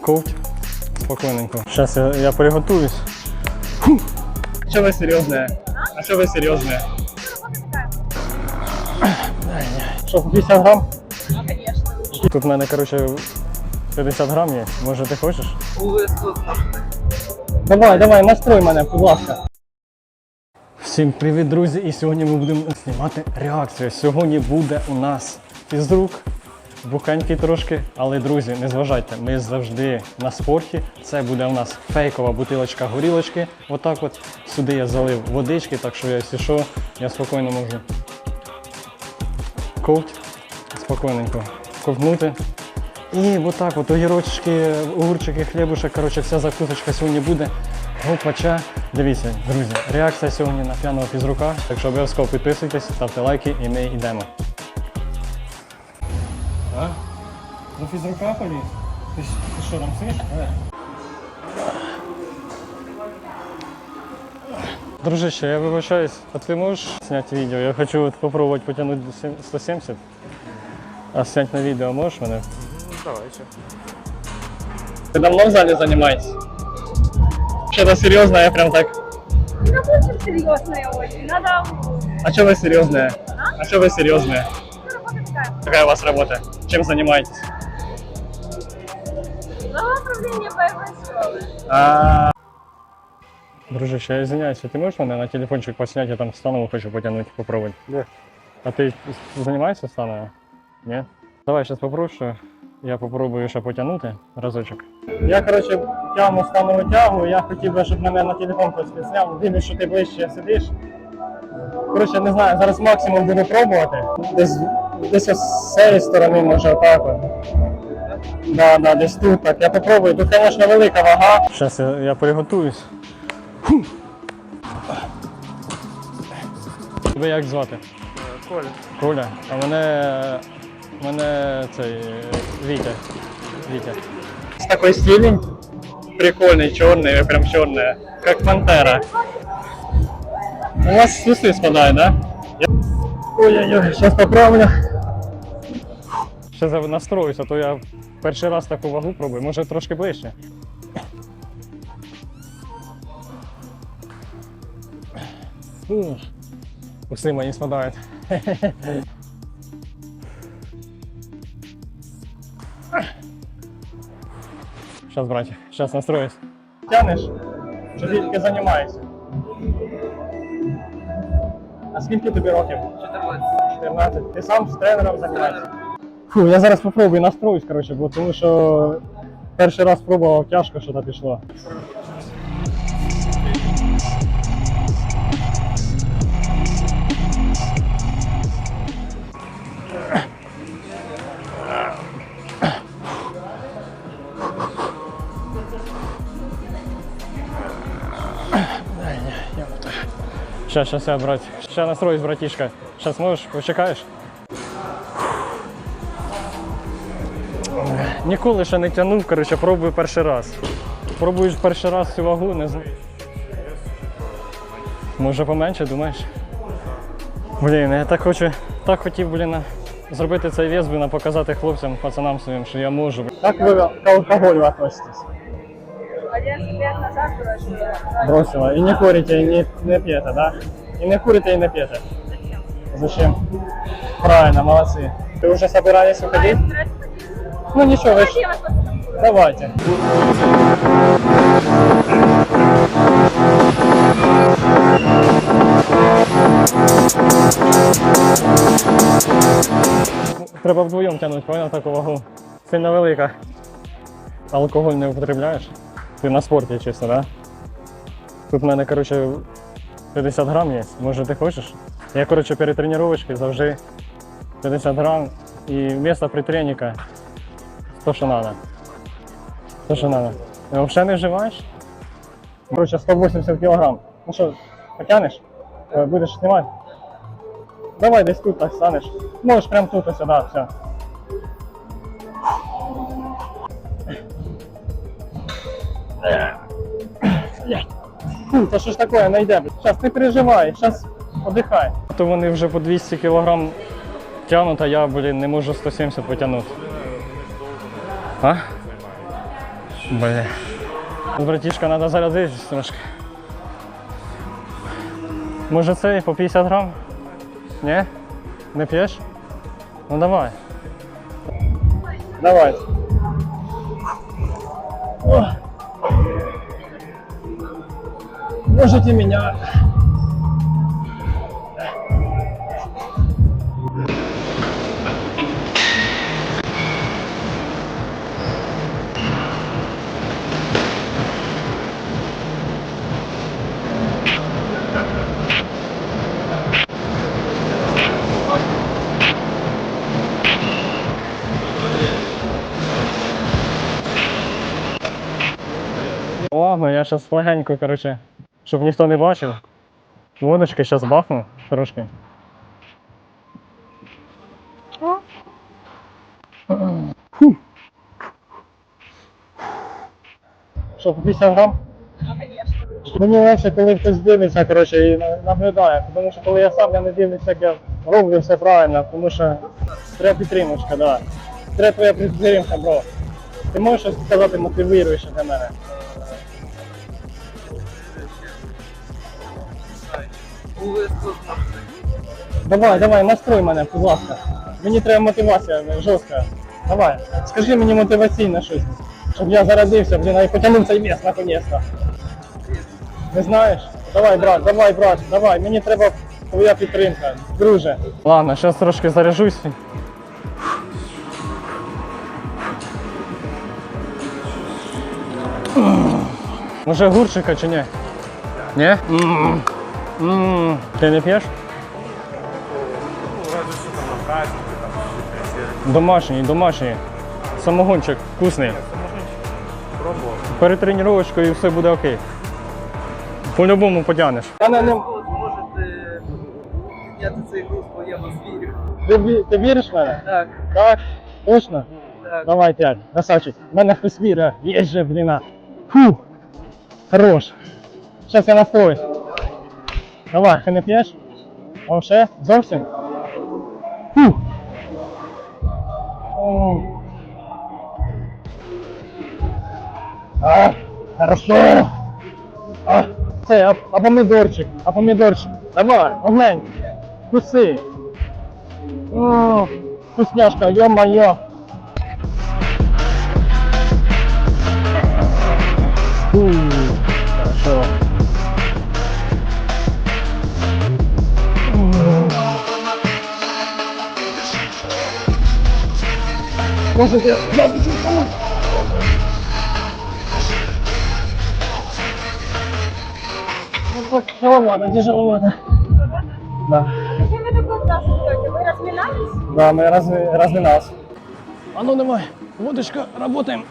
Ковть. Спокойненько. Сейчас я, я приготуюсь. Что вы серьезные? А что вы серьезные? Что, 50 грамм? Конечно. Тут в мене, короче, 50 грам є. Може ти хочеш? Давай, давай, настрой мене, будь ласка. Всім привіт, друзі! І сьогодні ми будемо знімати реакцію. Сьогодні буде у нас фізрук, бухенький трошки, але друзі, не зважайте, ми завжди на спорті. Це буде у нас фейкова бутилочка горілочки. Отак от сюди я залив водички, так що якщо що, я спокійно можу ковть, спокійненько ковтнути. І отак от огірочки, огурчики, хлібушек, коротше, вся закусочка сьогодні буде. Гопача. Дивіться, друзі, реакція сьогодні на п'яного фізрука. Так що обов'язково підписуйтесь, ставте лайки і ми йдемо. А? До фізрука поліз? Ти, ж- ти що там сиш? Дружище, я вибачаюсь, а ти можеш зняти відео? Я хочу от попробувати потягнути до сім- 170. А зняти на відео можеш мене? Давайте. Ты давно в зале занимаетесь? Что-то серьезное, я прям так. Ну, очень серьезная очень. Надо А что вы серьезные? А что вы серьезные? ну, работа такая. Какая у вас работа? Чем занимаетесь? Глава управления боевой школы. А... Дружище, я извиняюсь, ты можешь меня на телефончик поснять? Я там станову хочу потянуть, попробовать. Да. А ты занимаешься становой? Нет? Давай сейчас попрошу. Я попробую ще потягнути разочок. Я, коротше, тягну станову тягу, я хотів би, щоб мене на телефон хтось підсняв. Дивлюсь, що ти ближче сидиш. Коротше, не знаю, зараз максимум буду пробувати. Десь, десь ось з цієї сторони, може, отак. от. Да, да, десь тут так. Я попробую. Тут, звісно, велика вага. Зараз я, я приготуюсь. Фу. Тебе як звати? Коля. Коля, а мене, мене цей е, Вітя. Вітя. С такой стилень прикольный, черный, прям черная, как пантера. У вас с усы спадает, да? Я- Ой-ой-ой, сейчас поправлю. Сейчас я настроюсь, то я перший раз таку вагу пробую, може трошки ближче. Ух, Усы мои спадают. Сейчас, братья, сейчас настроюсь. Тянеш? Чи тільки займаєшся? А скільки тобі років? 14. 14. Ти сам з тренером займаєшся? Фу, я зараз попробую настроюсь, коротше, бо тому що перший раз пробував тяжко, що то пішло. Сейчас, сейчас я, брат. Сейчас настроюсь, братишка. Сейчас можешь, почекаєш? Ніколи ще не тягнув, коротше, пробую перший раз. Пробуєш перший раз цю вагу, не знаю. Може поменше, думаєш? Блін, я так хочу, так хотів, блін, зробити цей вес, блін, показати хлопцям, пацанам своїм, що я можу. Як ви к алкоголю относитесь? 11 лет назад бросила. Бросила. Не курите, и не, не пьете, да? И не курите, и не пьете. Зачем? Правильно, молодцы. Ты уже собираешься уходить? Ну ничего, ж- Давайте. Треба вдвоєм тягнути, понял таку вагу. Сильно велика. Алкоголь не употребляєш? Ти на спорті чисто, да? Тут в мене, коротше, 50 грам є. Може ти хочеш? Я, коротше, перед тренувачкою завжди 50 грам і вместо притренника то, що надо. То, що. Ти взагалі не вживаєш? Коротше, 180 кілограм. Ну що, потягнеш? Е, Будеш знімати? Давай десь тут так станеш. Можеш прямо тут ось, да, все. Та що ж таке, не йде. Зараз не переживай, зараз подихай. То вони вже по 200 кілограм тягнуть, а я, блін, не можу 170 потягнути. А? Бля. Братішка, треба зарядитись трошки. Може цей по 50 грам? Ні? Не п'єш? Ну давай. Давай. О. Можете меня. Ладно, я сейчас легенько, короче, щоб ніхто не бачив. Водочки зараз бахну трошки. Що, по 50 грам? Мені легше, коли хтось дивиться, коротше, і наглядає. Тому що коли я сам я не дивлюся, як я роблю все правильно, тому що треба підтримочка, да. Треба твоя підтримка, бро. Ти можеш щось сказати мотивуюче для мене? Давай, давай, настрой мене, будь ласка. Мені треба мотивація жорстка. Давай, скажи мені мотиваційне щось, щоб я зарадився, блін, і потягнув цей міст наконець-то. Не знаєш? Давай, брат, давай, брат, давай, мені треба твоя підтримка, друже. Ладно, зараз трошки заряжусь. Може гурчика чи ні? Ні? М. М. Ти не п'єш? Домашній, домашній. Самогончик вкусний. Пробував. Перед тренувачкою все буде окей. По-любому потягнеш. Я не, не... зможете підняти цей груз, бо я вас вірю. Ти, ві- ти віриш в мене? Так, Так? Точно? так. Давай п'ять. Красавчик. В мене хтось вірить. Є же, блін. Фу. Хорош. Зараз я настроюсь. Давай, ти не п'єш? Вообще? Зовсім? Фу. О. А, хорошо. А, це, а, а помідорчик, а помідорчик. Давай, оглянь. Куси. О, вкусняшка, ё-моё. Может, я... Ну, Тяжеловато, тяжеловато. Да. Зачем вы такой класс идете? Вы разминались? Да, мы раз, разминался. А ну давай, водочка, работаем.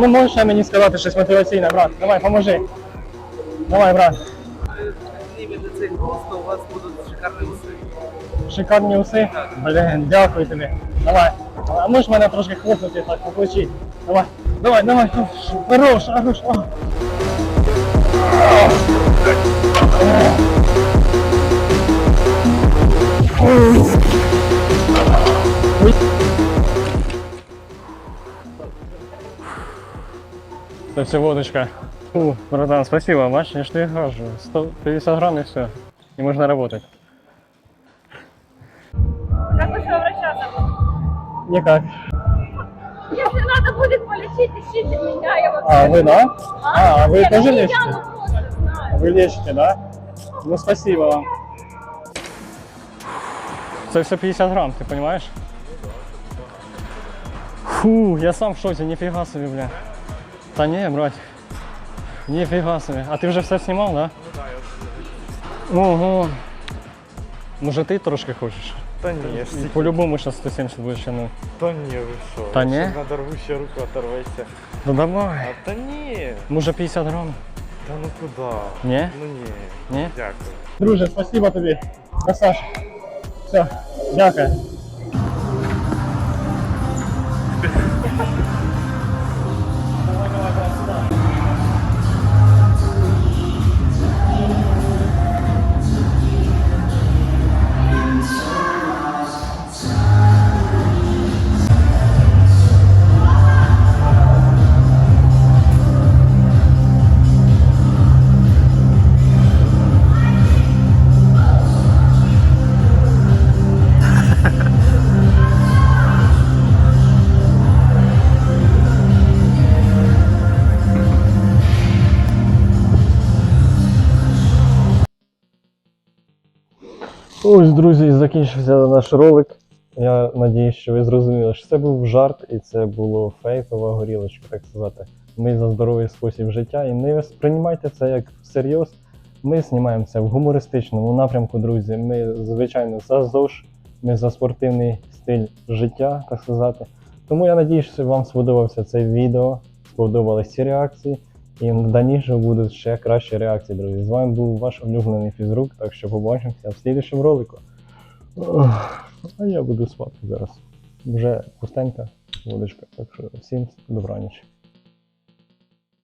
Ну можеш мені сказати щось мотиваційне, брат? Давай, поможи. Давай, брат. Просто знімете цей груз, у вас будуть шикарні уси. Шикарні уси. Блін, дякую тобі. Давай. А можеш мене трошки хлопнути так по плечі? Давай, давай, давай. Хорош, хорош. Это все водочка. Фу, братан, спасибо, ж тобі кажу. 150 грамм и все. И можно работать. Как вы обращаться? Никак. Если надо будет полечить, ищите меня, я вообще... А, вы, да? А, вы Нет, тоже не лечите? я, просто знаю. Вы лечите, да? Ну, спасибо вам. Це все 50 грамм, ты понимаешь? Фу, я сам в шоке, нифига себе, бля. Та не, брат. Нифига себе. А ты вже все снимал, да? Ого. Може ти трошки хочеш? Та ні, я ж тільки- По-любому зараз 170 будеш ну. Та ні, ви що? Та Я ні? ще Надорву ще руку оторветься. Ну А давай. та ні. Може 50 грамм? Та ну куди? Ні? Ну ні. Ні? Дякую. Друже, спасибо тобі. Красаш. Все, дякую. Ось, друзі, закінчився наш ролик. Я надіюсь, що ви зрозуміли, що це був жарт і це було фейкова горілочка, так сказати. Ми за здоровий спосіб життя і не сприймайте це як всерйоз. Ми знімаємо це в гумористичному напрямку, друзі. Ми, звичайно, за ЗОЖ, ми за спортивний стиль життя, так сказати. Тому я надіюсь, що вам сподобався це відео, сподобались ці реакції. І даніше будуть ще кращі реакції, друзі. З вами був ваш улюблений фізрук, так що побачимося в слідчому ролику. А я буду спати зараз. Вже пустенька водочка, так що всім добраніч.